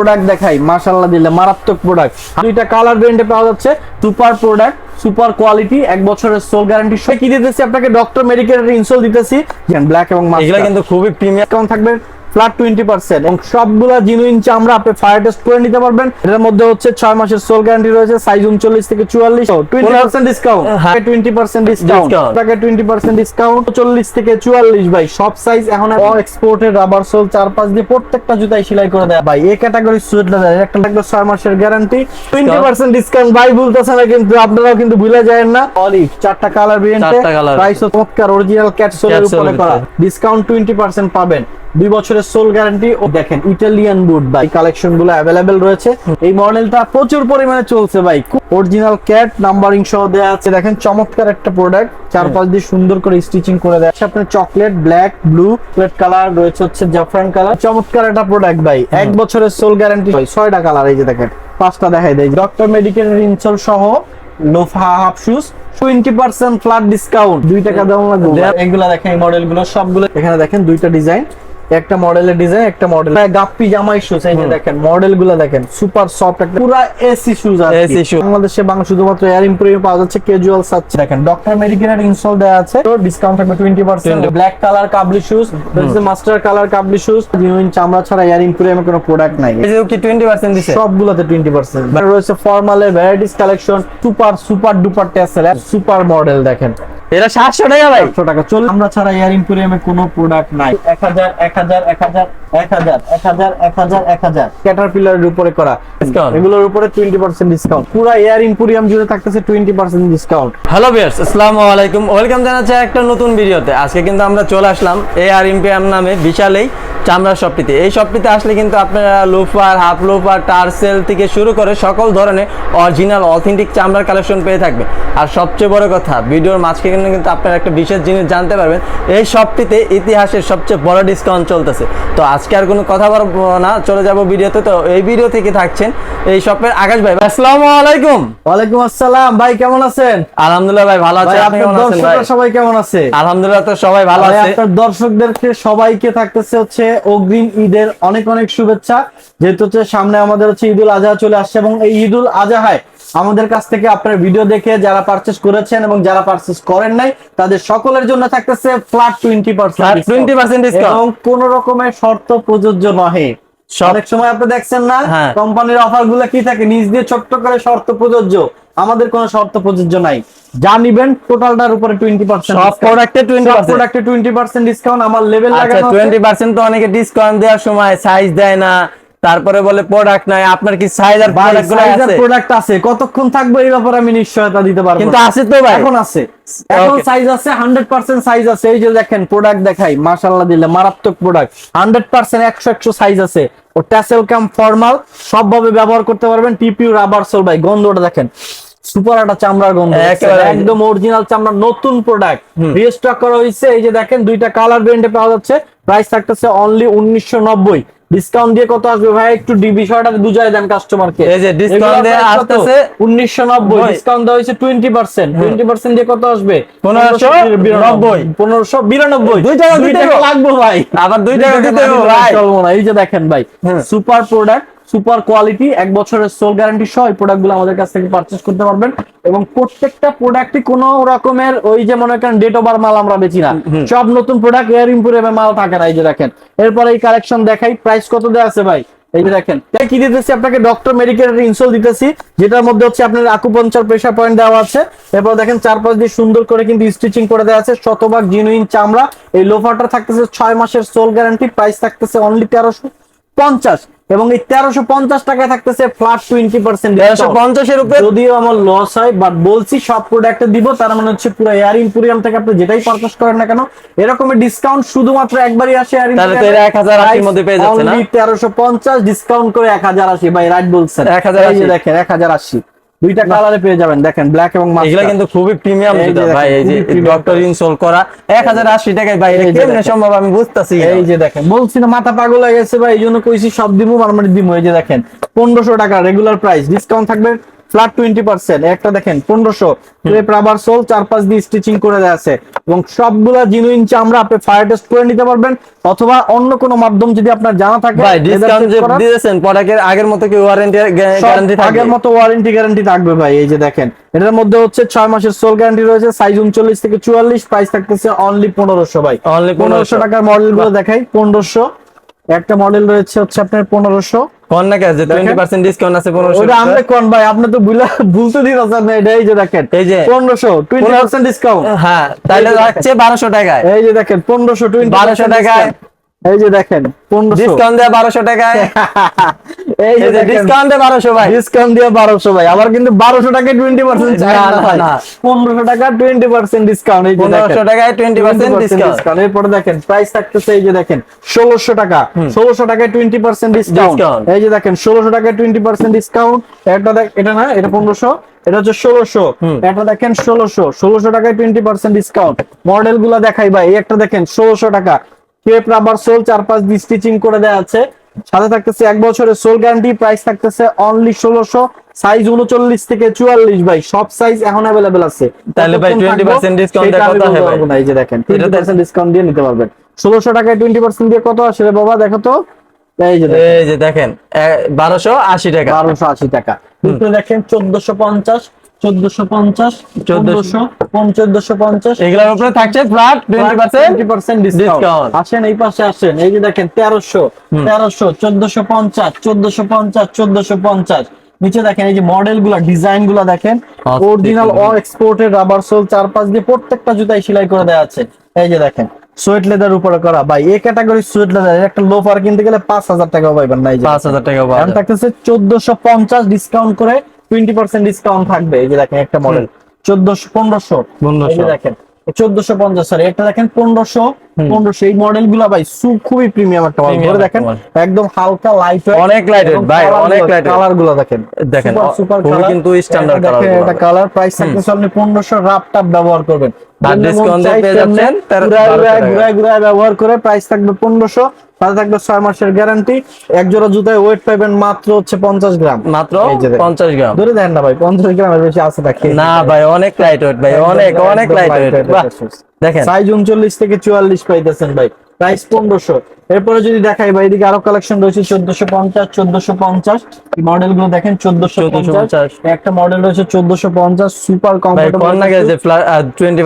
Product দেখাই মাশাল্লাহ দিলে মারাত্মক প্রোডাক্ট দুইটা কালার ব্র্যান্ডে পাওয়া যাচ্ছে সুপার প্রোডাক্ট সুপার কোয়ালিটি এক বছরের সোল গ্যারান্টি সব কি দিতেছি আপনাকে? ডক্টর মেডিকেল ইনসোল দিতেছি। ব্ল্যাক এবং এগুলা কিন্তু খুবই প্রিমিয়াম থাকবে? ফ্ল্যাট টোয়েন্টি পার্সেন্ট এবং সবগুলা জিনুইন চামড়া আপনি ফায়ার টেস্ট করে নিতে পারবেন। এর মধ্যে হচ্ছে ছয় মাসের সোল গ্যারান্টি রয়েছে সাইজ উনচল্লিশ থেকে চুয়াল্লিশ। Twenty percent discount. Twenty percent discount. টাকা টোয়েন্টি পার্সেন্ট ডিসকাউন্ট চল্লিশ থেকে চুয়াল্লিশ ভাই। সব সাইজ এখন এক্সপোর্টের রাবার সোল চার পাঁচ দিয়ে প্রত্যেকটা জুতাই সেলাই করে দেয়। ভাই এই ক্যাটাগরি সুইটটা দেয়। একটা লাগবে ছয় মাসের গ্যারান্টি টোয়েন্টি পার্সেন্ট ডিসকাউন্ট ভাই বলতেছে না কিন্তু আপনারাও কিন্তু ভুলে যায় না। অলিভ চারটা কালার ভেরিয়েন্টে প্রাইস চমৎকার অরিজিনাল ক্যাট সোলের Cat উপরে করা। ডিসকাউন্ট টোয়েন্টি পার্সেন্ট পাবেন। দুই বছরের সোল গ্যারান্টি। ও দেখেন ইটালিয়ান বুট ভাই কালেকশনগুলো অ্যাভেলেবেল রয়েছে। এই মডেলটা প্রচুর পরিমাণে চলছে ভাই। অরিজিনাল ক্যাট নাম্বারিং সহ দেওয়া আছে। দেখেন চমৎকার একটা প্রোডাক্ট চার পাঁচ দিয়ে সুন্দর করে স্টিচিং করে দেওয়া আছে। আপনার chocolate black blue plate colour রয়েছে হচ্ছে জাফরান কালার চমৎকার একটা প্রোডাক্ট ভাই। এক বছরের সোল গ্যারান্টি ছয়টা কালার এই যে দেখেন পাঁচটা দেখাই দেয়। ডক্টর মেডিকেল ইনসোল সহ loafer half shoes twenty percent flat discount দুই টাকা দাম লাগবে এগুলা দেখেন এই মডেলগুলো সবগুলো এখানে দেখেন দুইটা ডিজাইন একটা মডেলের ডিজাইন একটা মডেল গাপ্পি জামাই শুজ এই যে দেখেন মডেলগুলো দেখেন সুপার সফট একটা পুরো এসি শুজ আছে AC shoe। বাংলাদেশে বাংলা শুধুমাত্র এয়ার ইম্প্রিমিয়াম পাওয়া যাচ্ছে ক্যাজুয়াল সাচ্ছে দেখেন ডক্টর মেডিকেলের ইনস্টল দেওয়া আছে তো ডিসকাউন্ট থাকবে twenty percent 20 black colour Kabuli shoes this master colour Kabuli shoes genuine চামড়া ছাড়া এয়ার ইম্প্রিমিয়ামের কোনো প্রোডাক্ট নাই। এই যে কি 20% দিছে? সবগুলোতে টোয়েন্টি পার্সেন্ট রয়েছে ফর্মালের varieties collection super super duper tassel super model দেখেন। এটা 700 টাকা ভাই। একশো টাকা। চল আমরা ছাড়া এয়ার ইম্পোরিয়ামে কোনো প্রোডাক্ট নাই। ক্যাটারপিলারের উপরে করা। এগুলোর উপরে ডিসকাউন্ট পুরো এয়ার ইম্পোরিয়াম জুড়ে থাকতেছে twenty percent discount hello viewers আসসালামু আলাইকুম। ওয়েলকাম জানাচ্ছি একটা নতুন ভিডিওতে আজকে কিন্তু আমরা চলে আসলাম এ আর ইম্পিয়াম নামে বিশালেই চামড়া শপটিতে এই শপটিতে আসলে কিন্তু আপনারা লোফার হাফ লোফার টার্সেল থেকে শুরু করে সকল ধরনের অরিজিনাল অথেন্টিক চামড়ার কালেকশন পেয়ে থাকবে আর সবচেয়ে বড় কথা ভিডিওর মাঝখানে কিন্তু আপনারা একটা বিশেষ জিনিস জানতে পারবেন এই শপটিতে ইতিহাসের সবচেয়ে বড় ডিসকাউন্ট চলতেছে। তো আজকে আর কোনো কথা বলব না চলে যাব ভিডিওতে। তো এই ভিডিও থেকে থাকছেন এই শপের আকাশ ভাই। আসসালামু আলাইকুম। ওয়ালাইকুম আসসালাম। ভাই কেমন আছেন? আলহামদুলিল্লাহ ভাই ভালো আছে। আপনি কেমন আছেন ভাই? সবাই কেমন আছে? আলহামদুলিল্লাহ তো সবাই ভালো আছে। আপনার দর্শকদেরকে সবাইকে থাকতেছে হচ্ছে অগ্রিম ঈদের অনেক অনেক শুভেচ্ছা। যেহেতু হচ্ছে সামনে আমাদের হচ্ছে ঈদুল আজহা চলে আসছে এবং এই ঈদুল আজহায় আমাদের কাছ থেকে আপনার ভিডিও দেখে যারা পারচেস করেছেন এবং যারা পারচেস করেন নাই তাদের সকলের জন্য থাকতেছে ফ্ল্যাট টোয়েন্টি পার্সেন্ট 20% discount। এবং কোন রকমের শর্ত প্রযোজ্য নহে। অনেক সময় আপনি দেখছেন না হ্যাঁ। কোম্পানির অফারগুলো কি থাকে? নিজ দিয়ে ছোট্ট করে শর্ত প্রযোজ্য। আমাদের কোনো শর্ত প্রযোজ্য নাই। যা নিবেন টোটালটার উপরে টোয়েন্টি পার্সেন্ট সব প্রোডাক্টে টোয়েন্টি পার্সেন্ট প্রোডাক্টে টোয়েন্টি পার্সেন্ট ডিসকাউন্ট আমার লেভেল আচ্ছা লাগানো টোয়েন্টি পার্সেন্ট তো অনেকে ডিসকাউন্ট দেওয়ার সময় সাইজ দেয় না তারপরে বলে প্রোডাক্ট নাই আপনার কি সাইজ আর প্রোডাক্টগুলো আছে? প্রোডাক্ট আছে। কতক্ষণ থাকবে এই ব্যাপারে আমি নিশ্চয়তা দিতে পারব। কিন্তু আছে তো ভাই। এখন আছে। এখন সাইজ আছে হান্ড্রেড পার্সেন্ট সাইজ আছে। এই যে দেখেন প্রোডাক্ট দেখাই মাশাল্লাহ দিলে মারাত্মক প্রোডাক্ট হান্ড্রেড পার্সেন্ট একশো একশো সাইজ আছে। ও ট্যাসেল কাম ফর্মাল সবভাবে ব্যবহার করতে পারবেন টিপিউ রাবার সোল ভাই গন্ধটা দেখেন। সুপার একটা চামড়ার গন্ধ একেবারে। একদম অরিজিনাল চামড়া নতুন প্রোডাক্ট রিস্টক করা হয়েছে এই যে দেখেন দুইটা কালার ব্র্যান্ডে পাওয়া যাচ্ছে। প্রাইস থাকতেছে অনলি উনিশশো নব্বই। ডিসকাউন্ট দিয়ে কত আসবে ভাই? একটু বিষয়টা বুঝাই দেন কাস্টমারকে এই যে discount দিয়ে আসতেছে উনিশশো নব্বই। নব্বই। ডিসকাউন্ট দেওয়া হয়েছে টোয়েন্টি পার্সেন্ট টোয়েন্টি পার্সেন্ট দিয়ে কত আসবে? পনেরোশো নব্বই। পনেরোশো বিরানব্বই। দুই টাকা দুই দিতে। লাগবে ভাই। আবার দুই টাকা দিতে হবে ভাই। চলবো না। এই যে দেখেন ভাই। সুপার প্রোডাক্ট সুপার কোয়ালিটি এক বছরের সোল গ্যারান্টি সহ এই প্রোডাক্টগুলো আমাদের কাছ থেকে পারচেস করতে পারবেন। এবং প্রত্যেকটা প্রোডাক্টই কোন রকমের ওই যে মনে করেন ডেট ওভার মাল আমরা বেচি না। সব নতুন প্রোডাক্ট এয়ার ইম্পোরিয়ামের মাল থাকে না এই যে দেখেন। এরপরে এই কালেকশন দেখাই প্রাইস কত দেওয়া আছে ভাই? এই যে দেখেন। তাই কি দিতেছি আপনাকে? ডক্টর মেডিকেলের ইনসোল দিতেছি যেটার মধ্যে হচ্ছে আপনার আকুপঞ্চার প্রেসার পয়েন্ট দেওয়া আছে। এরপর দেখেন চার পাঁচ দিয়ে সুন্দর করে কিন্তু স্টিচিং করে দেওয়া আছে শতভাগ জিনুইন চামড়া। এই লোফারটা থাকতেছে ছয় মাসের সোল গ্যারান্টি প্রাইস থাকতেছে অনলি তেরোশো পঞ্চাশ। এবং এই তেরোশো পঞ্চাশ টাকায় থাকতেছে ফ্ল্যাট টোয়েন্টি পার্সেন্ট তেরোশো পঞ্চাশের উপরে? যদিও আমার লস হয় বাট বলছি সব প্রোডাক্টে দিব তার মানে হচ্ছে পুরো এয়ার ইম্পোরিয়াম থেকে আপনি যেটাই পারচেস করেন না কেন এরকম ডিসকাউন্ট শুধুমাত্র একবারই আসে এয়ার তাহলে এক হাজার আশির মধ্যে পেয়ে যাচ্ছে না? তেরোশো পঞ্চাশ ডিসকাউন্ট করে এক হাজার আশি ভাই রাইট বলছেন। এক হাজার আশি। দেখেন এক হাজার আশি। দুইটা কালারে পেয়ে যাবেন দেখেন ব্ল্যাক এবং এগুলা কিন্তু খুবই প্রিমিয়াম জুতা ভাই এই যে। ডক্টর ইনসোল করা এক হাজার আশি টাকায় ভাই এটা কেমনে সম্ভব আমি বুঝতাছি এই যে দেখেন বলছি না মাথা পাগল হয়ে গেছে ভাই এই জন্য কইছি সব দিমু মারমারি দিমু এই যে দেখেন পনেরোশো টাকা রেগুলার প্রাইস ডিসকাউন্ট থাকবে ফ্ল্যাট টোয়েন্টি পার্সেন্ট একটা দেখেন পনেরোশো। ক্রেপ রাবার সোল চার পাঁচ দিয়ে স্টিচিং করে দেওয়া আছে। এবং সবগুলা জিনুইন চামড়া আপনি ফায়ার টেস্ট করে নিতে পারবেন অথবা অন্য কোনো মাধ্যম যদি আপনার জানা থাকে ভাই ডিসকাউন্ট যে দিয়েছেন প্রোডাক্টের আগের মতো কি ওয়ারেন্টি গ্যারান্টি থাকবে? আগের মতো ওয়ারেন্টি গ্যারান্টি থাকবে ভাই এই যে দেখেন। এটার মধ্যে হচ্ছে ছয় মাসের সোল গ্যারান্টি রয়েছে সাইজ উনচল্লিশ থেকে চুয়াল্লিশ প্রাইস থাকতেছে অনলি পনেরোশো ভাই। অনলি পনেরোশো। টাকার মডেলগুলো দেখাই পনেরোশো। একটা মডেল রয়েছে হচ্ছে আপনার পনেরোশো। কোন না যে টোয়েন্টি পার্সেন্ট ডিসকাউন্ট আছে 1500 ওটা আমরা কোন ভাই? আপনি তো বুঝলা ভুলতে দিতেছেন না এটা এই যে দেখেন। এই যে পনেরোশো টোয়েন্টি পার্সেন্ট ডিসকাউন্ট হ্যাঁ তাহলে রাখছে বারোশো টাকায়। এই যে দেখেন পনেরোশো টোয়েন্টি 1200 টাকায়। এই যে দেখেন ডিসকাউন্ট দেয় বারোশো টাকায়? এই যে ডিসকাউন্ট দেয় বারোশো ভাই। ডিসকাউন্ট দিয়ে বারোশো ভাই। আবার কিন্তু বারোশো টাকায় টোয়েন্টি পার্সেন্ট। পনেরোশো টাকা টোয়েন্টি পার্সেন্ট ডিসকাউন্ট এই পনেরোশো টাকায় টোয়েন্টি পার্সেন্ট 20% ডিসকাউন্ট এরপরে দেখেন প্রাইস থাকতেছে এই যে দেখেন ষোলোশো টাকা। ষোলোশো টাকায় টোয়েন্টি পার্সেন্ট ডিসকাউন্ট এই যে দেখেন ষোলোশো টাকায় টোয়েন্টি পার্সেন্ট ডিসকাউন্ট এটা দেখ এটা না এটা পনেরোশো এটা হচ্ছে ষোলোশো। এটা দেখেন ষোলোশো। ষোলোশো টাকায় টোয়েন্টি পার্সেন্ট ডিসকাউন্ট মডেলগুলা দেখাই ভাই একটা দেখেন ষোলোশো টাকা। কেপ রাবার সোল চার পাঁচ দিয়ে স্টিচিং করে দেওয়া আছে। সাথে থাকতেছে এক বছরের সোল গ্যারান্টি প্রাইস থাকতেছে অনলি ষোলোশো সাইজ উনচল্লিশ থেকে চুয়াল্লিশ ভাই সব সাইজ এখন অ্যাভেলেবেল আছে। তাহলে ভাই কতক্ষণ 20% থাকব, discount সেটা এর আমি কথা বলতে হয় ভাই। এই যে দেখেন টোয়েন্টি পার্সেন্ট ডিসকাউন্ট দিয়ে নিতে পারবেন। ষোলোশো টাকায় টোয়েন্টি পার্সেন্ট দিয়ে কত আসে বাবা? দেখো তো। এই যে দেখেন। বারোশো আশি টাকা। বারোশো আশি টাকা। দেখেন চোদ্দশো পঞ্চাশ চোদ্দশো পঞ্চাশ চোদ্দশো। চোদ্দশো পঞ্চাশ এগুলোর উপরে থাকছে ফ্ল্যাট টোয়েন্টি পার্সেন্ট ডিসকাউন্ট আসেন এই পাশে আসেন এই যে দেখেন তেরোশো তেরোশো চোদ্দশো পঞ্চাশ চোদ্দশো পঞ্চাশ চোদ্দশো পঞ্চাশ। নিচে দেখেন এই যে মডেলগুলা ডিজাইনগুলা দেখেন অরিজিনাল অ এক্সপোর্টেড রাবার সোল চার পাঁচ দিয়ে প্রত্যেকটা জুতায় সেলাই করে দেওয়া আছে। এই যে দেখেন সোয়েট লেদার উপরে করা। ভাই এই ক্যাটাগরি সোয়েট লেদার একটা লোফার কিনতে গেলে পাঁচ হাজার টাকা পাইবেন না পাঁচ হাজার টাকা পাওয়া এখন থাকতেছে চোদ্দশো পঞ্চাশ ডিসকাউন্ট করে টোয়েন্টি পার্সেন্ট ডিসকাউন্ট থাকবে এই যে দেখেন একটা মডেল চোদ্দশো পনেরোশো। 1500 দেখেন চোদ্দশো পঞ্চাশ সরি একটা দেখেন পনেরোশো পনেরোশো। এই মডেলগুলা ভাই সু খুবই প্রিমিয়াম একটা মডেল ধরে দেখেন একদম হালকা লাইট অনেক লাইট ভাই, অনেক লাইট কালারগুলো দেখেন দেখেন, সুপার অ- কিন্তু স্ট্যান্ডার্ড কালার এটা কালার প্রাইস থাকতেছে আপনি পনেরোশো রাপ টাপ ব্যবহার করবেন। আর যেমন discount পেয়ে যাচ্ছেন ঘুরায় ঘুরায় টাকা। ঘুরায় ঘুরায় ব্যবহার করে প্রাইস থাকবে সাথে থাকবে মাসের গ্যারান্টি এক জোড়া জুতায় ওয়েট মাত্র হচ্ছে পঞ্চাশ গ্রাম। মাত্র এই যে দেখেন। পঞ্চাশ গ্রাম। ধরে দেন না ভাই পঞ্চাশ গ্রামের বেশি আছে না ভাই অনেক লাইট ওয়েট ভাই অনেক অনেক লাইট ওয়েট দেখেন। সাইজ থেকে চুয়াল্লিশ পাইতেছেন ভাই। প্রাইস পনেরোশো। এরপরে যদি দেখাই বা এদিকে আরও কালেকশন রয়েছে চোদ্দশো পঞ্চাশ চোদ্দশো পঞ্চাশ। মডেলগুলো দেখেন চোদ্দশো 1450 পঞ্চাশ। একটা মডেল রয়েছে চোদ্দশো পঞ্চাশ সুপার টোয়েন্টি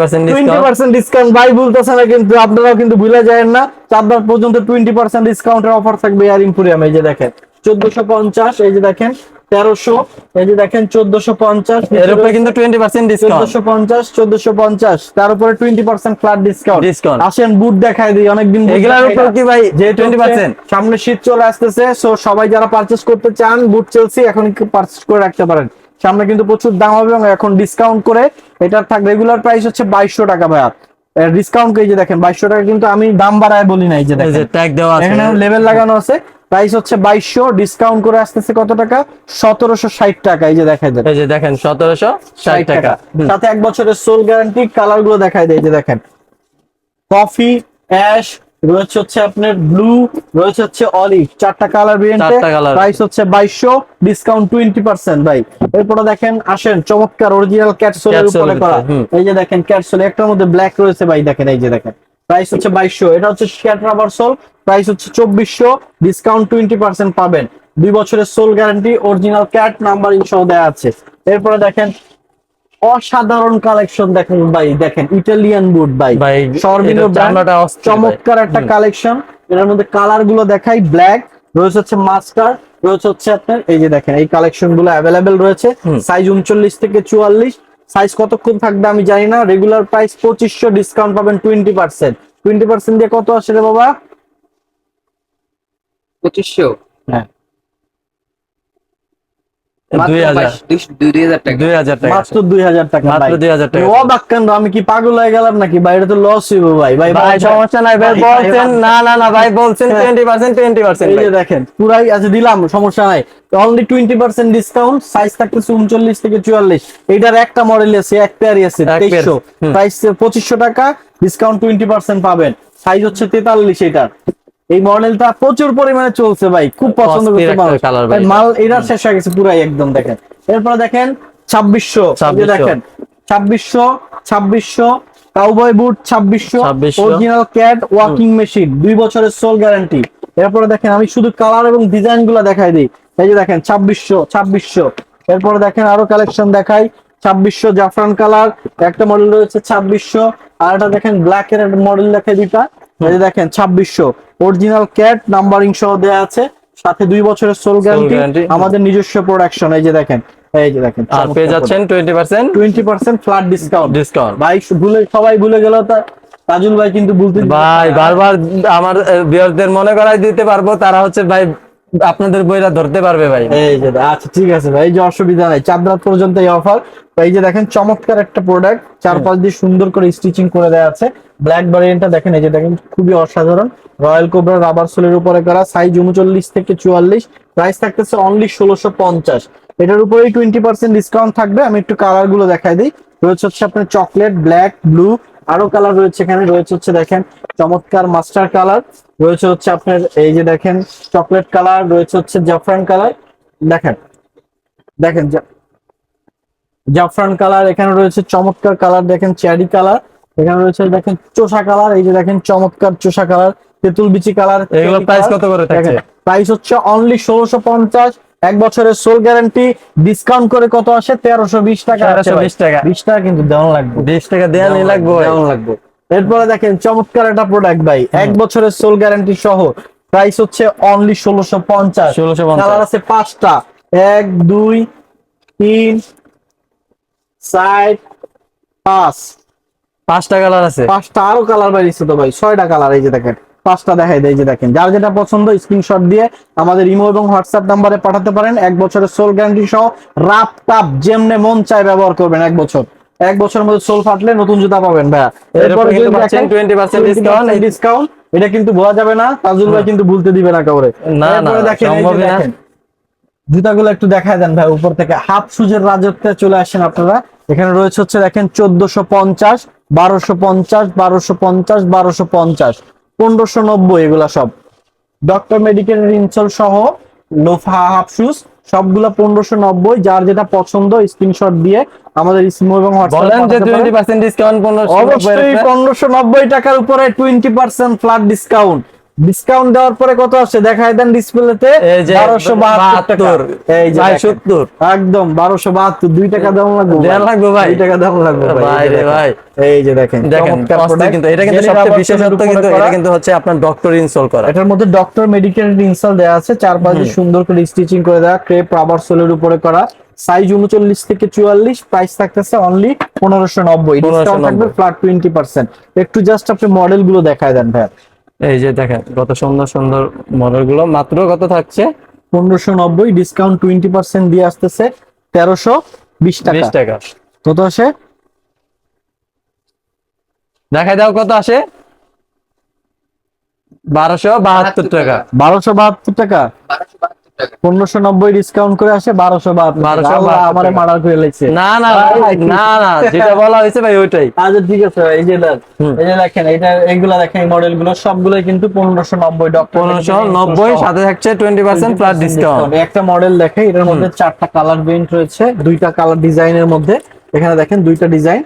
পার্সেন্ট ডিসকাউন্ট ভাই বলতেছে না কিন্তু আপনারাও কিন্তু ভুলে যায় না। চারবার পর্যন্ত টোয়েন্টি পার্সেন্ট ডিসকাউন্টের অফার থাকবে এয়ার ইম্পোরিয়াম এই যে দেখেন। চোদ্দশো পঞ্চাশ এই যে দেখেন। তেরোশো এই যে দেখেন চোদ্দশো পঞ্চাশ এর উপরে কিন্তু টোয়েন্টি পার্সেন্ট ডিসকাউন্ট চোদ্দশো পঞ্চাশ চোদ্দশো পঞ্চাশ তার উপরে টোয়েন্টি পার্সেন্ট ফ্ল্যাট ডিসকাউন্ট। আসেন বুট দেখাই দিই অনেকদিন এগুলার উপর কি ভাই যেহেতু 20% সামনে শীত চলে আসতেছে সো সবাই যারা পারচেস করতে চান বুট চেলসি এখন পারচেস করে রাখতে পারেন। সামনে কিন্তু প্রচুর দাম হবে এবং এখন ডিসকাউন্ট করে এটার থাক রেগুলার প্রাইস হচ্ছে বাইশশো টাকা ভাইয়া ডিসকাউন্ট এই যে দেখেন বাইশশো টাকা কিন্তু আমি দাম বাড়ায় বলি নাই যে এই যে দেখেন। ট্যাগ দেওয়া আছে। এখানে লেভেল লাগানো আছে। প্রাইস হচ্ছে বাইশশো ডিসকাউন্ট করে আসতেছে কত টাকা? সতেরোশো ষাট টাকা এই যে দেখাই দেন। এই যে দেখেন সতেরোশো ষাট টাকা। সাথে এক বছরের সোল গ্যারান্টি কালারগুলো দেখাই দেয় এই যে দেখেন। কফি অ্যাশ রয়েছে হচ্ছে আপনার ব্লু রয়েছে হচ্ছে অলিভ চারটা কালার ভেরিয়েন্টে প্রাইস হচ্ছে বাইশশো ডিসকাউন্ট টোয়েন্টি পার্সেন্ট ভাই। এরপরে দেখেন আসেন চমৎকার অরিজিনাল ক্যাটসোলের উপরে করা। এই যে দেখেন ক্যাটসোল একটার মধ্যে ব্ল্যাক রয়েছে ভাই দেখেন এই যে দেখেন। প্রাইস হচ্ছে বাইশশো এটা হচ্ছে শ্যাট রাবার সোল প্রাইস হচ্ছে চব্বিশশো ডিসকাউন্ট টোয়েন্টি পার্সেন্ট পাবেন। দুই বছরের sole guarantee original cat number insole দেওয়া আছে। এরপরে দেখেন অসাধারণ কালেকশন দেখেন ভাই দেখেন ইটালিয়ান বুট ভাই। সর্বিনো এটার। চমৎকার একটা কালেকশন এর মধ্যে কালারগুলো দেখাই ব্ল্যাক রয়েছে হচ্ছে মাস্টার রয়েছে হচ্ছে আপনার এই যে দেখেন এই কালেকশনগুলো অ্যাভেলেবেল রয়েছে। সাইজ উনচল্লিশ থেকে চুয়াল্লিশ। সাইজ কতক্ষণ থাকবে আমি জানি না। রেগুলার প্রাইস পঁচিশশো ডিসকাউন্ট পাবেন টোয়েন্টি পার্সেন্ট টোয়েন্টি পার্সেন্ট দিয়ে কত আসে রে বাবা? পঁচিশশো? হ্যাঁ। দুই হাজার। দুই হাজার টাকা। দুই হাজার টাকা। মাত্র দুই হাজার টাকা মাত্র ভাই। 2000 টাকা। ও বাক্কান আমি কি পাগল হয়ে গেলাম নাকি? ভাই এটা তো লস হইব ভাই। ভাই ভাই সমস্যা নাই ভাই ভাই, ভাই, বলছেন না না না ভাই বলছেন টোয়েন্টি পার্সেন্ট টোয়েন্টি পার্সেন্ট দেখেন পুরাই দিলাম সমস্যা নাই। Only twenty percent discount size থাকতেছে উনচল্লিশ থেকে চুয়াল্লিশ। এইটার একটা মডেল আছে এক পেয়ারই আছে তেইশশো। প্রাইস পঁচিশশো টাকা ডিসকাউন্ট টোয়েন্টি পার্সেন্ট পাবেন। সাইজ হচ্ছে তেতাল্লিশ এটার। এই মডেলটা প্রচুর পরিমাণে চলছে ভাই খুব পছন্দ মানুষ ভাই, মাল এরা শেষ হয়ে গেছে পুরাই একদম দেখেন। এরপর দেখেন ছাব্বিশশো 2600 দেখেন ছাব্বিশশো ছাব্বিশশো কাউবয় বুট ছাব্বিশশো 2600 অরিজিনাল ক্যাট ওয়াকিং মেশিন দুই বছরের সোল গ্যারান্টি এরপরে দেখেন আমি শুধু কালার এবং ডিজাইনগুলা দেখাই দিই। এই যে দেখেন ছাব্বিশশো ছাব্বিশশো। এরপরে দেখেন আরও কালেকশন দেখাই। ছাব্বিশশো জাফরান কালার একটা মডেল রয়েছে ছাব্বিশশো আর একটা দেখেন ব্ল্যাক এর একটা মডেল দেখাই দুইটা এই যে দেখেন ছাব্বিশশো। অরিজিনাল ক্যাট নাম্বারিং সহ দেওয়া আছে। সাথে দুই বছরের সোল গ্যারান্টি আমাদের নিজস্ব প্রোডাকশন এই যে দেখেন এই যে দেখেন আর পেয়ে যাচ্ছেন twenty percent twenty percent flat discount discount ভাই ভুলে সবাই ভুলে গেল তা। তাজুল ভাই কিন্তু বলতে ভাই বারবার আমার বিয়ারদের মনে করাই দিতে পারব তারা হচ্ছে ভাই আপনাদের বইরা ধরতে পারবে ভাই। এই যে আচ্ছা ঠিক আছে ভাই এই যে অসুবিধা নাই। চার রাত পর্যন্ত এই অফার এই যে দেখেন চমৎকার একটা প্রোডাক্ট চার পাঁচ দিয়ে সুন্দর করে স্টিচিং করে দেওয়া আছে। ব্ল্যাক ভ্যারিয়েন্টটা দেখেন, এই যে দেখেন, খুবই অসাধারণ। রয়্যাল কোবরা রাবার সোলের উপরে করা সাইজ উনচল্লিশ থেকে চুয়াল্লিশ প্রাইস থাকতেছে অনলি ষোলোশো পঞ্চাশ। এটার উপরেই টোয়েন্টি পার্সেন্ট ডিসকাউন্ট থাকবে, আমি একটু কালারগুলো দেখাই দিই। রয়েছে হচ্ছে আপনার চকলেট ব্ল্যাক ব্লু আরও কালার রয়েছে এখানে, রয়েছে হচ্ছে দেখেন, চমৎকার মাস্টার কালার রয়েছে হচ্ছে আপনার এই যে দেখেন চকলেট কালার রয়েছে হচ্ছে জাফরান কালার দেখেন দেখেন জাফরান কালার এখানে রয়েছে চমৎকার কালার দেখেন চেরি কালার এখানে রয়েছে দেখেন চোষা কালার এই যে দেখেন চমৎকার চোষা কালার তেঁতুল বিচি কালার এগুলোর price কত করে থাকছে? প্রাইস হচ্ছে অনলি ষোলোশো পঞ্চাশ এক বছরের সোল গ্যারান্টি ডিসকাউন্ট করে কত আসে? তেরোশো বিশ টাকা। 1320 টাকা। বিশ টাকা কিন্তু দেওয়া লাগবে। বিশ টাকা দেওয়া নিয়ে লাগবে লাগবে। এরপরে দেখেন চমৎকার একটা প্রোডাক্ট ভাই। এক বছরের সোল গ্যারান্টি সহ প্রাইস হচ্ছে অনলি ষোলোশো পঞ্চাশ। 1650 কালার আছে পাঁচটা। এক দুই তিন চার পাঁচ। পাঁচটা কালার আছে। পাঁচটা আরও কালার বেরিয়েছে তো ভাই ছয়টা কালার এই যে দেখেন পাঁচটা দেখাই দেয় যে দেখেন। যার যেটা পছন্দ স্ক্রিনশট দিয়ে আমাদের ইমো এবং হোয়াটসঅ্যাপ নাম্বারে পাঠাতে পারেন। এক বছরের সোল গ্যারান্টি সহ রাপ টাপ যেমনে মন চায় ব্যবহার করবেন এক বছর। এক বছরের মধ্যে সোল ফাটলে নতুন জুতা পাবেন ভাইয়া। এর উপরে কিন্তু পাচ্ছেন 20% discount। ডিসকাউন্ট এটা কিন্তু বলা যাবে না। তাজুল ভাই কিন্তু ভুলতে দিবে না কাউরে। না, না, এরপরে দেখেন। জুতাগুলো একটু দেখায় দেন ভাই উপর থেকে। হাফ সুজের রাজত্বে চলে আসেন আপনারা। এখানে রয়েছে হচ্ছে দেখেন চোদ্দশো পঞ্চাশ বারোশো পঞ্চাশ বারোশো পঞ্চাশ বারোশো পঞ্চাশ পনেরোশো নব্বই এগুলা সব। ডক্টর মেডিকেল ইনসল সহ লোফা হাফ শুজ সবগুলা পনেরোশো নব্বই যার যেটা পছন্দ স্ক্রিনশট দিয়ে আমাদের ইসমো এবং অবশ্যই পনেরোশো নব্বই টাকার উপরে twenty percent flat discount discount দেওয়ার পরে কত আসছে দেখায় দেন ডিসপ্লেতে বারোশো বাহাত্তর এই যে সত্তর একদম বারোশো বাহাত্তর দুই টাকা দাম লাগবে। দেড় লাগবে ভাই। দুই টাকা দাম লাগবে ভাই। রে। ভাই। এই যে দেখেন দেখেন। কিন্তু এটা কিন্তু সবচেয়ে বিশেষত্ব কিন্তু এটা কিন্তু হচ্ছে আপনার ডক্টর ইনস্টল করা এটার মধ্যে ডক্টর মেডিকেল ইনস্টল দেওয়া আছে চার পাঁচে সুন্দর করে স্টিচিং করে দেওয়া ক্রেপ রাবার সোলের উপরে করা সাইজ উনচল্লিশ থেকে চুয়াল্লিশ প্রাইস থাকতেছে অনলি পনেরোশো নব্বই ডিসকাউন্ট থাকবে ফ্ল্যাট টোয়েন্টি পার্সেন্ট একটু জাস্ট আপনি মডেলগুলো দেখায় দেন ভাই এই যে দেখেন কত সুন্দর সুন্দর মডেলগুলো মাত্র কত থাকছে? পনেরোশো নব্বই ডিসকাউন্ট টোয়েন্টি পার্সেন্ট দিয়ে আসতেছে তেরোশো বিশ টাকা। টাকা। কত আসে? দেখাই দাও কত আসে। বারোশো বাহাত্তর টাকা। বারোশো বাহাত্তর টাকা। পনেরোশো নব্বই ডিসকাউন্ট করে আসে বারোশো বাহাত্তর 1272 আমার মার্ডার করে লেগেছে না না না না যেটা বলা হয়েছে ভাই ওইটাই। আচ্ছা ঠিক আছে এই যে এই যে দেখেন এটা এইগুলা দেখেন মডেলগুলো সবগুলোই কিন্তু পনেরোশো নব্বই পনেরোশো নব্বই সাথে থাকছে টোয়েন্টি পার্সেন্ট ডিসকাউন্ট একটা মডেল দেখে এটার মধ্যে চারটা কালার ভেরিয়েন্ট রয়েছে দুইটা কালার ডিজাইনের মধ্যে। এখানে দেখেন দুইটা ডিজাইন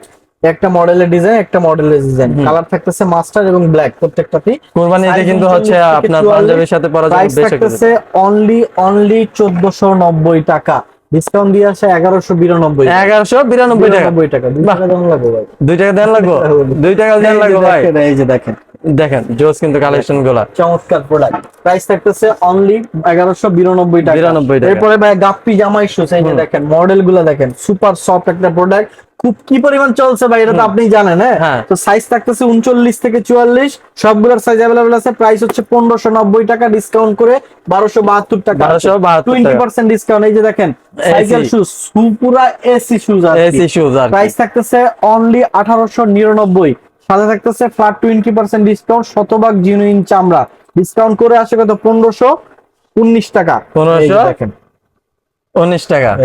একটা মডেলের ডিজাইন একটা মডেলের ডিজাইন কালার থাকতেছে মাস্টার এবং ব্ল্যাক প্রত্যেকটাতে কোরবানি ঈদে কিন্তু হচ্ছে আপনার পাঞ্জাবির সাথে পরা যাবে বেশ থাকতেছে অনলি অনলি চোদ্দশো নব্বই টাকা। ডিসকাউন্ট দিয়ে আসে এগারোশো বিরানব্বই এগারোশো বিরানব্বই টাকা। 2 টাকা। দেন লাগবে ভাই। 2 টাকা দেন লাগবে। 2 টাকা দেন লাগবো ভাই। এই যে দেখেন। দেখেন জোস কিন্তু কালেকশনগুলা চমৎকার প্রোডাক্ট প্রাইস থাকতেছে অনলি এগারোশো বিরানব্বই টাকা। 92 টাকা। এরপরে ভাই গাপ্পি জামাই শুজ এই যে দেখেন মডেলগুলো দেখেন সুপার সফট একটা প্রোডাক্ট খুব কি পরিমাণ চলছে ভাই এটা তো আপনি জানেন হ্যাঁ? হ্যাঁ। তো সাইজ থাকতেছে উনচল্লিশ থেকে চুয়াল্লিশ। সবগুলোর সাইজ অ্যাভেলেবল আছে। প্রাইস হচ্ছে পনেরোশো নব্বই টাকা ডিসকাউন্ট করে বারোশো বাহাত্তর টাকা। 1272 টোয়েন্টি। পার্সেন্ট ডিসকাউন্ট এই যে দেখেন সাইকেল শুজ পুরা AC shoes AC shoes. Price থাকতেছে অনলি আঠারোশো নিরানব্বই। সাথে থাকতেছে ফ্ল্যাট টোয়েন্টি পার্সেন্ট ডিসকাউন্ট শতভাগ জিনুইন চামড়া। ডিসকাউন্ট করে আসে কত? পনেরোশো উনিশ টাকা। 1500 এই যে দেখেন। উনিশ টাকা।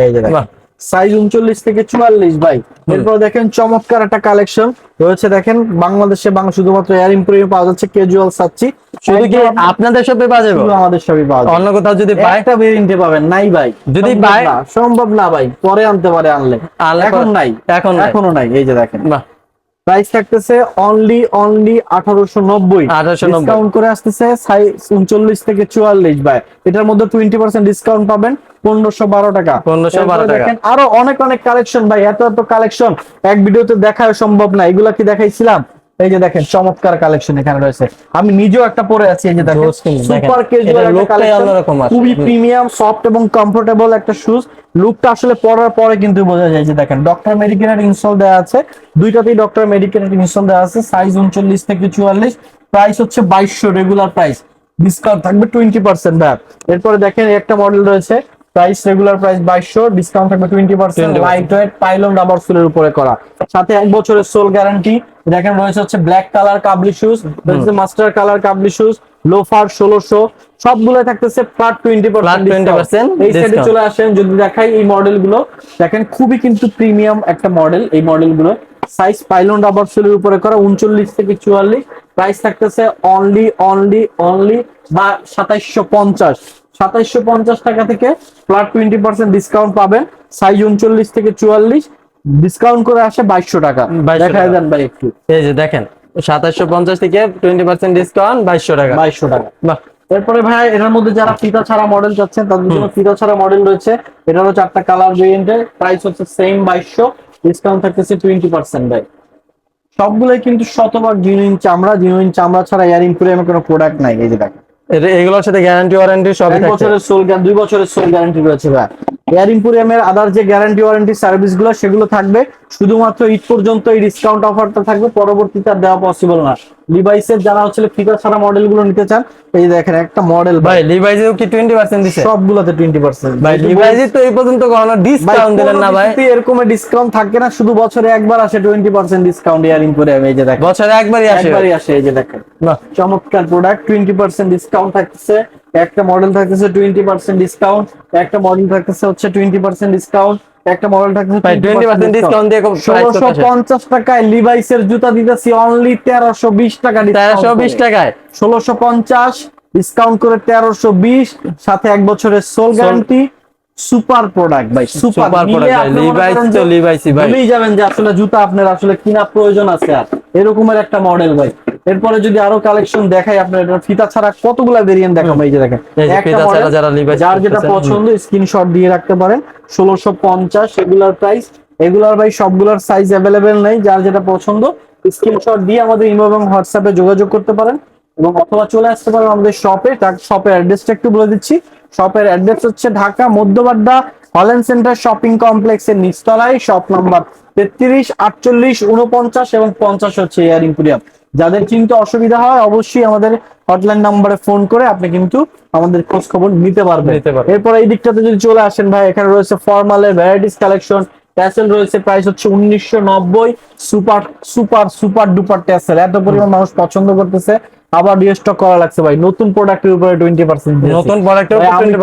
সাইজ উনচল্লিশ থেকে চুয়াল্লিশ ভাই। এরপর দেখেন চমৎকার একটা কালেকশন রয়েছে দেখেন বাংলাদেশে বাং শুধুমাত্র এয়ার ইম্পোরিয়াম পাওয়া যাচ্ছে ক্যাজুয়াল সাচ্ছি। শুধু কি আপনাদের শপে পাওয়া যাবে? আমাদের সবই পাওয়া যায় অন্য কোথাও যদি পায়? একটা ভেরিয়েন্টে পাবেন। নাই ভাই। যদি পায়- না, সম্ভব না ভাই। পরে আনতে পারে আনলে। আনলে এখন নাই। এখন এখনও নাই। এই যে দেখেন। বাহ। প্রাইস থাকতেছে অনলি অনলি আঠারোশো নব্বই। ডিসকাউন্ট করে আসতেছে উনচল্লিশ থেকে চুয়াল্লিশ ভাই। এটার মধ্যে টোয়েন্টি পার্সেন্ট ডিসকাউন্ট পাবেন পনেরোশো বারো টাকা। পনেরোশো বারো টাকা। আরও অনেক অনেক কালেকশন ভাই। এত এত কালেকশন এক ভিডিওতে দেখা সম্ভব না। এগুলা কি দেখাইছিলাম? এই যে দেখেন চমৎকার কালেকশন এখানে রয়েছে। আমি নিজেও একটা পরে আছি এই যে দেখেন সুপার ক্যাজুয়াল অন্যরকম আছে। খুবই প্রিমিয়াম সফট এবং কমফোর্টেবল একটা শুজ লুকটা আসলে পরার পরে কিন্তু বোঝা যায় যে দেখেন ডক্টর মেডিকেলের ইনস্টল দেওয়া আছে। দুইটাতেই ডক্টর মেডিকেলের ইনস্টল দেওয়া আছে সাইজ উনচল্লিশ থেকে চুয়াল্লিশ। প্রাইস হচ্ছে বাইশশো রেগুলার প্রাইস ডিসকাউন্ট থাকবে টোয়েন্টি পার্সেন্ট এরপরে দেখেন একটা মডেল রয়েছে প্রাইস রেগুলার প্রাইস বাইশশো ডিসকাউন্ট থাকবে twenty percent 20% light weight phylon rubber সোলের উপরে করা। সাথে এক বছরের সোল গ্যারান্টি দেখেন রয়েছে হচ্ছে ব্ল্যাক কালার কাবলি শুজ রয়েছে মাস্টার কালার কাবলি শুজ লোফার ষোলোশো সবগুলো থাকতেছে ফ্ল্যাট টোয়েন্টি 20% এই সাইডে চলে আসেন যদি দেখাই এই মডেলগুলো দেখেন খুবই কিন্তু প্রিমিয়াম একটা মডেল এই মডেলগুলো সাইজ পাইলন রাবার সোলের উপরে করা উনচল্লিশ থেকে চুয়াল্লিশ। প্রাইস থাকতেছে অনলি অনলি অনলি বা সাতাইশশো পঞ্চাশ। সাতাইশশো পঞ্চাশ টাকা থেকে ফ্ল্যাট টোয়েন্টি পার্সেন্ট ডিসকাউন্ট পাবেন। সাইজ উনচল্লিশ থেকে চুয়াল্লিশ। ডিসকাউন্ট করে আসে বাইশশো টাকা। 2200 দেখা যান ভাই একটু। এই যে দেখেন সাতাশশো পঞ্চাশ থেকে টোয়েন্টি পার্সেন্ট ডিসকাউন্ট বাইশশো টাকা। বাইশশো টাকা। বাহ। এরপরে ভাই এটার মধ্যে যারা ফিতা ছাড়া মডেল চাচ্ছেন তাদের জন্য ফিতা ছাড়া মডেল রয়েছে। এটারও চারটা কালার ভেরিয়েন্টের প্রাইস হচ্ছে সেম বাইশশো। ডিসকাউন্ট থাকতেছে টোয়েন্টি পার্সেন্ট ভাই। সবগুলোই কিন্তু শতভাগ জিনুইন চামড়া। জিনুইন চামড়া ছাড়া এয়ার ইম্পোরিয়ামের কোনো প্রোডাক্ট নাই। এই যে দেখেন। এগুলোর সাথে গ্যারান্টি ওয়ারেন্টি সব বছরের সোল দুই বছরের সোল গ্যারান্টি রয়েছে ভাই। এয়ার ইম্পোরিয়ামের আদার যে গ্যারান্টি ওয়ারেন্টি সার্ভিসগুলো সেগুলো থাকবে। শুধুমাত্র ঈদ পর্যন্ত এই ডিসকাউন্ট অফারটা থাকবে পরবর্তীতে আর দেওয়া পসিবল না। ডিভাইসের যারা হচ্ছে ফিতা ছাড়া মডেলগুলো নিতে চান এই দেখেন একটা মডেল ভাই লিভাইজেও কি টোয়েন্টি পার্সেন্ট দিছে? সবগুলোতে টোয়েন্টি পার্সেন্ট ভাই লিভাইজে তো এই পর্যন্ত কোনো ডিসকাউন্ট দিলেন না ভাই। এরকম ডিসকাউন্ট থাকে না শুধু বছরে একবার আসে টোয়েন্টি পার্সেন্ট ডিসকাউন্ট ইয়ারিং করে আমি এই যে দেখেন। বছরে একবারই আসে। একবারই আসে এই যে দেখেন। চমৎকার প্রোডাক্ট টোয়েন্টি পার্সেন্ট ডিসকাউন্ট থাকতেছে। একটা মডেল থাকতেছে টোয়েন্টি পার্সেন্ট ডিসকাউন্ট একটা মডেল থাকতেছে হচ্ছে টোয়েন্টি পার্সেন্ট ডিসকাউন্ট একটা মডেল থাকতেছে ভাই 20% discount দিয়ে price কত ষোলোশো আসে? পঞ্চাশ টাকায় লিভাইসের জুতা দিতেছি অনলি তেরোশো বিশ টাকা তেরোশো বিশ টাকায়। ষোলোশো পঞ্চাশ ডিসকাউন্ট করে তেরোশো বিশ সাথে এক বছরের সোল গ্যারান্টি সুপার প্রোডাক্ট ভাই সুপার product ভাই, তো ভাই। ভুলেই যাবেন যে আসলে জুতা আপনার আসলে কিনা প্রয়োজন আছে আর। এরকমের একটা মডেল ভাই। এরপরে যদি আরও কালেকশন দেখাই আপনার এটা ফিতা ছাড়া কতগুলা ভেরিয়েন্ট দেখাবো? এই যে দেখেন ফিতা ছাড়া যারা Levi's যার যেটা পছন্দ স্ক্রিনশট দিয়ে রাখতে পারেন। ষোলোশো পঞ্চাশ এগুলার প্রাইস এগুলার ভাই সবগুলার সাইজ অ্যাভেলেবেল নেই যার যেটা পছন্দ স্ক্রিনশট দিয়ে আমাদের ইমো এবং হোয়াটসঅ্যাপে যোগাযোগ করতে পারেন। এবং অথবা চলে আসতে পারেন আমাদের শপে তার শপের অ্যাড্রেসটা একটু বলে দিচ্ছি। শপের অ্যাড্রেস হচ্ছে ঢাকা মধ্যবাড্ডা হলেন সেন্টার শপিং কমপ্লেক্সের নিচতলায়। শপ নাম্বার তেত্রিশ আটচল্লিশ উনপঞ্চাশ এবং পঞ্চাশ হচ্ছে এয়ার ইম্পোরিয়াম যাদের চিন্তা অসুবিধা হয় অবশ্যই আমাদের হটলাইন নাম্বারে ফোন করে আপনি কিন্তু আমাদের খোঁজ খবর নিতে পারবেন। এরপর এই দিকটাতে যদি চলে আসেন ভাই এখানে রয়েছে ফর্মালের ভ্যারাইটিস কালেকশন ট্যাসেল রয়েছে প্রাইস হচ্ছে উনিশশো নব্বই super super super duper tassel এত পরিমাণ মানুষ পছন্দ করতেছে আবার রিস্টক করা লাগছে ভাই। নতুন প্রোডাক্টের উপরে টোয়েন্টি পার্সেন্ট নতুন প্রোডাক্টের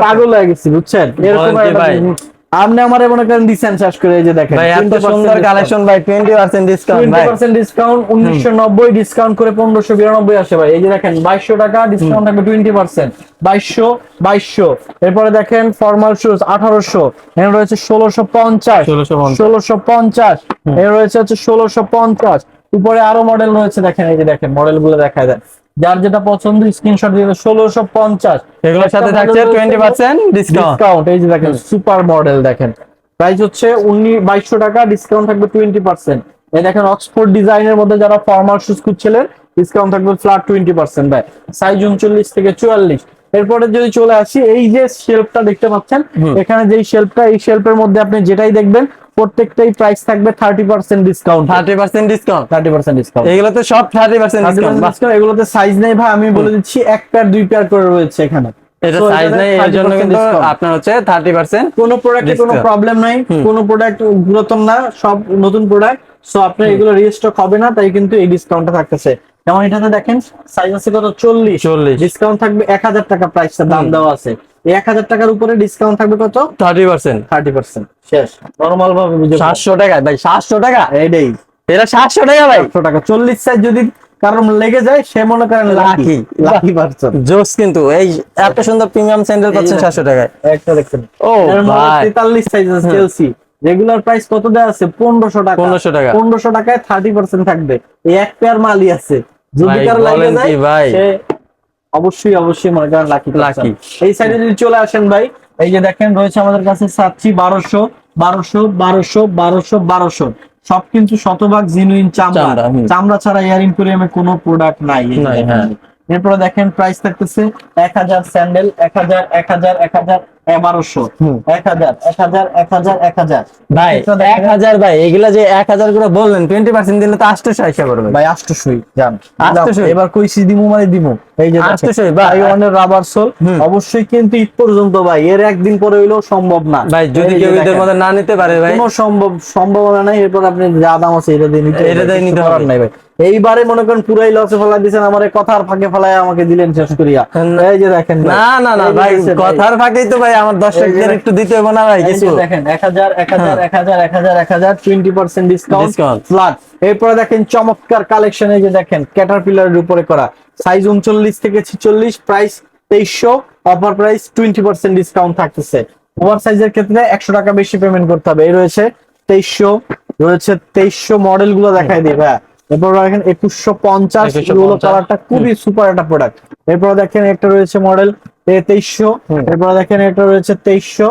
পাগল হয়ে গেছি বুঝছেন? এরকম একটা। আপনি আমার মনে করেন দিচ্ছেন শেষ করে যে দেখেন ভাই এত সুন্দর কালেকশন ভাই টোয়েন্টি পার্সেন্ট ডিসকাউন্ট টোয়েন্টি ভাই পার্সেন্ট ডিসকাউন্ট উনিশশো নব্বই ডিসকাউন্ট করে পনেরোশো বিরানব্বই আসে ভাই। এই যে দেখেন বাইশশো টাকা ডিসকাউন্ট থাকবে টোয়েন্টি পার্সেন্ট বাইশশো বাইশশো। এরপরে দেখেন ফর্মাল শুজ আঠারোশো। এখানে রয়েছে ষোলোশো পঞ্চাশ। 1650 ষোলোশো পঞ্চাশ। এখানে রয়েছে হচ্ছে ষোলোশো পঞ্চাশ। উপরে আরও মডেল রয়েছে দেখেন এই যে দেখেন মডেলগুলো দেখা দেন। যার যেটা পছন্দ স্ক্রিনশট দিয়ে ষোলোশো পঞ্চাশ। এগুলোর সাথে থাকছে টোয়েন্টি পার্সেন্ট ডিসকাউন্ট এই যে দেখেন সুপার মডেল দেখেন। প্রাইস হচ্ছে উনিশ বাইশশো টাকা ডিসকাউন্ট থাকবে টোয়েন্টি পার্সেন্ট এই দেখেন অক্সফোর্ড ডিজাইনের মধ্যে যারা ফর্মাল শুজ খুঁজছিলেন ডিসকাউন্ট থাকবে ফ্ল্যাট টোয়েন্টি পার্সেন্ট ভাই। সাইজ উনচল্লিশ থেকে চুয়াল্লিশ। এরপরে যদি চলে আসি এই যে শেলফটা দেখতে পাচ্ছেন এখানে যেই শেলফটা এই শেলফের মধ্যে আপনি যেটাই দেখবেন প্রত্যেকটাই প্রাইস থাকবে thirty percent discount thirty percent discount thirty percent discount এগুলো তো সব থার্টি পার্সেন্ট ডিসকাউন্ট এগুলোতে সাইজ নেই ভাই আমি বলে দিচ্ছি এক পেয়ার দুই পেয়ার করে রয়েছে এখানে। এটা সাইজ এখানে এর জন্য কিন্তু আপনার হচ্ছে থার্টি পার্সেন্ট কোনো প্রোডাক্টে কোনো প্রবলেম নাই কোনো প্রোডাক্ট পুরাতন না সব নতুন প্রোডাক্ট সো আপনার এগুলো রিস্টক হবে না তাই কিন্তু এই ডিসকাউন্টটা থাকতেছে। যেমন এটাতে দেখেন সাইজ আছে কত? চল্লিশ। 40 ডিসকাউন্ট থাকবে এক হাজার টাকা প্রাইসটা দাম দেওয়া আছে। এক হাজার টাকার উপরে ডিসকাউন্ট থাকবে কত? Thirty percent. Thirty percent. শেষ। নর্মাল ভাবে সাতশো টাকা ভাই সাতশো টাকা? এইটাই এটা সাতশো টাকা ভাই। একশো টাকা। চল্লিশ সাইজ যদি কারণ লেগে যায় সে মনে করেন লাকি. লাকি পারছেন জোস কিন্তু এই এত সুন্দর প্রিমিয়াম স্যান্ডেল পাচ্ছেন সাতশো টাকায়। একটা দেখছেন। ও ভাই। তেতাল্লিশ সাইজ আছে চেলসি রেগুলার প্রাইস কত দেওয়া আছে? পনেরোশো টাকা। 1500 টাকা। পনেরোশো টাকায় থার্টি পার্সেন্ট থাকবে। এই এক পেয়ার মালই আছে। যদি কারও লাগে যায় ভাই? সে অবশ্যই অবশ্যই মনে করেন লাকি লাকি এই সাইডে যদি চলে আসেন ভাই এই যে দেখেন রয়েছে আমাদের কাছে সাতছি বারোশো বারোশো বারোশো বারোশো বারোশো। সব কিন্তু শতভাগ জিনুইন চামড়া। চামড়া, ছাড়া এয়ার ইম্পোরিয়ামে কোনো প্রোডাক্ট নাই। হ্যাঁ। এরপরে দেখেন প্রাইস থাকতেছে এক হাজার স্যান্ডেল এক হাজার এক হাজার এক হাজার। বারোশো এক হাজার এক হাজার এক হাজার এক হাজার। ভাই এক হাজার ভাই এগুলা যে এক হাজার করে বললেন টোয়েন্টি পার্সেন্ট দিলে তো আটশো আইসা করবে ভাই আষ্টশই জান। আটশোশই। এবার কইছি দিমু মানে দিমু। এই যে আটশোশই, ভাই। ভাই অনেক রাবার সোল অবশ্যই কিন্তু ঈদ পর্যন্ত ভাই। এর একদিন পরে হইলেও সম্ভব না। ভাই যদি কেউ দেখেন। মধ্যে না নিতে পারে ভাই। কোনো সম্ভব সম্ভাবনা নাই। এরপর আপনি যা দাম আছে এটা দিয়ে নিতে এটা দিয়ে নিতে হবে। নাই ভাই। এইবারে মনে করেন পুরাই লসে ফেলা দিয়েছেন আমার কথার ফাঁকে ফেলায় আমাকে দিলেন শেষ করিয়া। এই যে দেখেন না না না ভাই কথার ফাঁকেই তো ভাই আমার দর্শকদের একটু দিতে হবে না ভাই কিছু। দেখেন এক হাজার এক হাজার এক হাজার এক হাজার এক হাজার টোয়েন্টি পার্সেন্ট ডিসকাউন্ট। ফ্ল্যাট এরপরে দেখেন চমৎকার কালেকশন এই যে দেখেন ক্যাটারপিলারের উপরে করা। সাইজ উনচল্লিশ থেকে ছিচল্লিশ প্রাইস তেইশশো offer price twenty percent discount থাকতেছে। ওভার সাইজের ক্ষেত্রে একশো টাকা বেশি পেমেন্ট করতে হবে। এই রয়েছে তেইশশো রয়েছে তেইশশো মডেলগুলো দেখাই দিই ভাই এরপর দেখেন একুশশো পঞ্চাশ 2150 এগুলো কালারটা খুবই সুপার একটা প্রোডাক্ট এরপর দেখেন একটা রয়েছে মডেল এ তেইশশো। এরপর দেখেন একটা রয়েছে তেইশশো।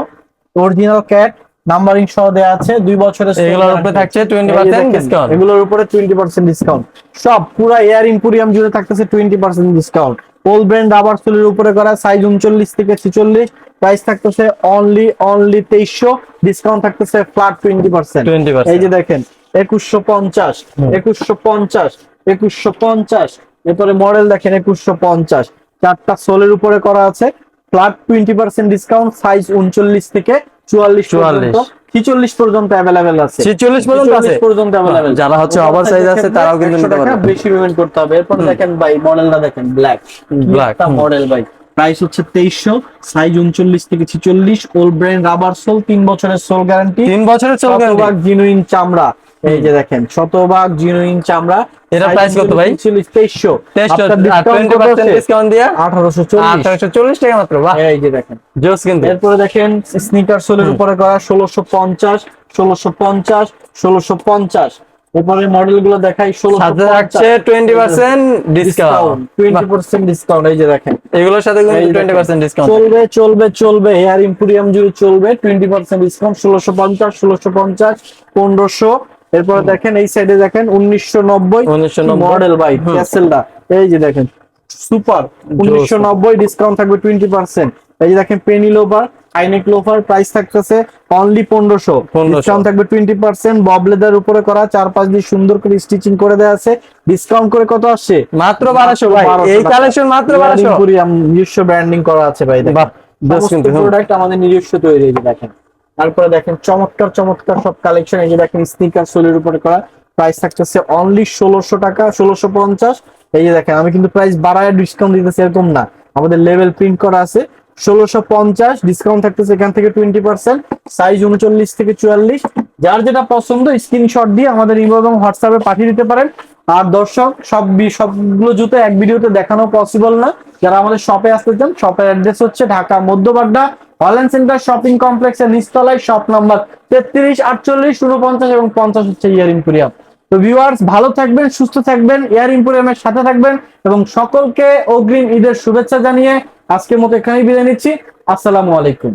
অরিজিনাল ক্যাট নাম্বারিং সহ দেওয়া আছে দুই বছরের এগুলোর উপরে থাকছে 20% এই যে দেখেন, discount। এগুলোর উপরে টোয়েন্টি পার্সেন্ট ডিসকাউন্ট সব পুরো এয়ার ইম্পোরিয়াম জুড়ে থাকতেছে twenty percent discount all brand rubber সোলের উপরে করা সাইজ উনচল্লিশ থেকে ছিচল্লিশ। প্রাইস থাকতেছে অনলি অনলি তেইশশো। ডিসকাউন্ট থাকতেছে ফ্ল্যাট টোয়েন্টি পার্সেন্ট 20% এই যে দেখেন একুশশো পঞ্চাশ একুশশো পঞ্চাশ একুশশো পঞ্চাশ। এরপরে মডেল দেখেন একুশশো পঞ্চাশ। চারটা সোলের উপরে করা আছে। Flat twenty percent discount size উনচল্লিশ থেকে চুয়াল্লিশ 44 পর্যন্ত ছিচল্লিশ পর্যন্ত অ্যাভেলেবেল আছে। 46 পর্যন্ত আছে? পর্যন্ত available। যারা হচ্ছে Oversize oversize আছে তারাও কিন্তু নিতে পারবে। বেশি পেমেন্ট করতে হবে। এরপর দেখেন ভাই মডেলটা দেখেন ব্ল্যাক হুম। মডেল ভাই। প্রাইস হচ্ছে তেইশশো সাইজ উনচল্লিশ থেকে ছিচল্লিশ। ওল ব্র্যান্ড রাবার সোল তিন বছরের সোল গ্যারান্টি তিন বছরের জিনুইন চামড়া। এই যে দেখেন শতভাগ জিনুইন চামড়া। এটার price কত ভাই? পার্সেন্ট ডিসকাউন্ট দিয়ে? আঠারোশো চল্লিশ। আঠারোশো চল্লিশ টাকা মাত্র বাহ। এই যে দেখেন। জোস কিন্তু। এরপরে দেখেন স্নিকার সোলের উপরে করা ষোলোশো পঞ্চাশ ষোলোশো পঞ্চাশ ষোলোশো পঞ্চাশ। এরপরে মডেলগুলো দেখাই থাকছে twenty percent discount twenty percent discount এই যে দেখেন। এগুলোর সাথে টোয়েন্টি পার্সেন্ট ডিসকাউন্ট চলবে চলবে চলবে। এয়ার ইম্পোরিয়াম জুড়ে চলবে টোয়েন্টি পার্সেন্ট ডিসকাউন্ট ষোলোশো পঞ্চাশ ষোলোশো পঞ্চাশ পনেরোশো। এরপরে দেখেন এই সাইডে দেখেন উনিশশো নব্বই মডেল হুম। ক্যাসেলটা এই যে দেখেন সুপার উনিশশো নব্বই ডিসকাউন্ট থাকবে টোয়েন্টি পার্সেন্ট এই যে দেখেন Penney lover high neck lover price থাকতেছে অনলি পনেরোশো। ডিসকাউন্ট থাকবে টোয়েন্টি পার্সেন্ট ববলেদার উপরে করা চার পাঁচ দিয়ে সুন্দর করে স্টিচিং করে দেওয়া আছে। ডিসকাউন্ট করে কত আসছে? মাত্র বারোশো ভাই। এই কালেকশন মাত্র বারোশো। নিজস্ব ব্র্যান্ডিং করা আছে ভাই। প্রোডাক্ট আমাদের নিজস্ব তৈরি দেখেন। তারপরে দেখেন চমৎকার চমৎকার সব কালেকশন এই যে দেখেন স্নিকার সোলের উপরে করা। প্রাইস থাকতেছে অনলি ষোলোশো টাকা, ষোলোশো পঞ্চাশ। এই যে দেখেন, আমি কিন্তু প্রাইস বাড়ায় ডিসকাউন্ট দিতেছি, এরকম না। আমাদের লেভেল প্রিন্ট করা আছে, ষোলোশো পঞ্চাশ ডিসকাউন্ট থাকতেছে এখান থেকে টোয়েন্টি পার্সেন্ট সাইজ উনচল্লিশ থেকে চুয়াল্লিশ। যার যেটা পছন্দ স্ক্রিনশট দিয়ে আমাদের ইমো এবং হোয়াটসঅ্যাপে পাঠিয়ে দিতে পারেন। আর দর্শক, সব সবগুলো জুতো এক ভিডিওতে দেখানো পসিবল না। যারা আমাদের শপে আসতে চান শপের অ্যাড্রেস হচ্ছে Dhaka Madhya Badda Holland Centre shopping কমপ্লেক্সের নিচতলায় শপ নাম্বার তেত্রিশ, আটচল্লিশ উনপঞ্চাশ এবং পঞ্চাশ হচ্ছে ইয়ার ইম্পোরিয়াম তো ভিউয়ার্স ভালো থাকবেন, সুস্থ থাকবেন এয়ার ইম্পোরিয়ামের সাথে থাকবেন এবং সকলকে অগ্রিম ঈদের শুভেচ্ছা জানিয়ে আজকের মতো এখানেই বিদায় নিচ্ছি। আসসালামু আলাইকুম।